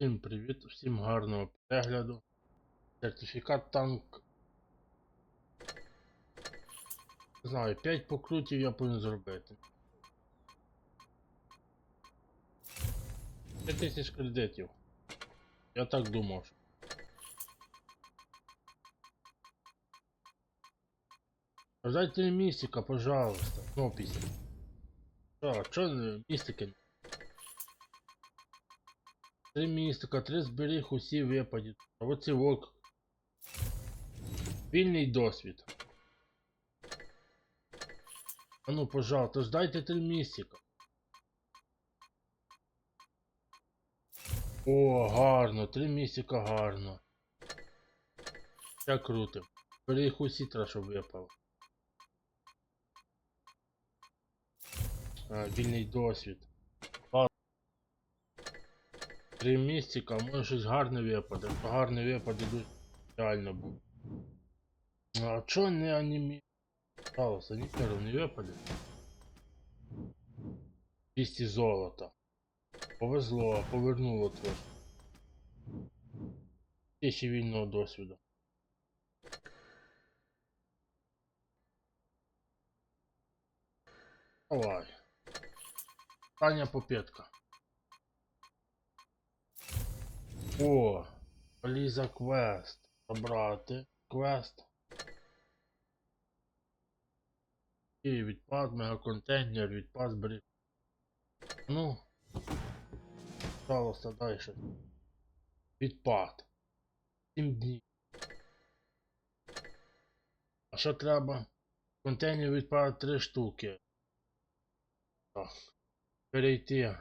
Всім привіт, всім гарного перегляду. Сертифікат танк. Не знаю, 5 покрутів я повинен зробити. 5 тисяч кредитів. Я так думав. що- Дайте містика, пожалуйста. Ну, пісня. Що, чо не містики? Три містика, три зберіг усі випаді. А оці вок. Вільний досвід. А ну, пожалуйста, ж дайте три містика. О, гарно, три містика гарно. Це круто. Зберіг усі треба, випало. А, вільний досвід. Три містика, може щось гарне випаде. Гарне випаде, дуже реально буде. А чо не анімі? Пожалуйста, ні перу не випаде. 200 золота. Повезло, повернуло трошки. Тисячі вільного досвіду. Давай. Таня попетка. О, Ліза квест. Забрати квест. І відпад, мегаконтейнер, відпад зберіг. Ну. Пожалуйста, дальше. Відпад. 7 днів. А що треба? Контейнер відпад 3 штуки. Так. Перейти.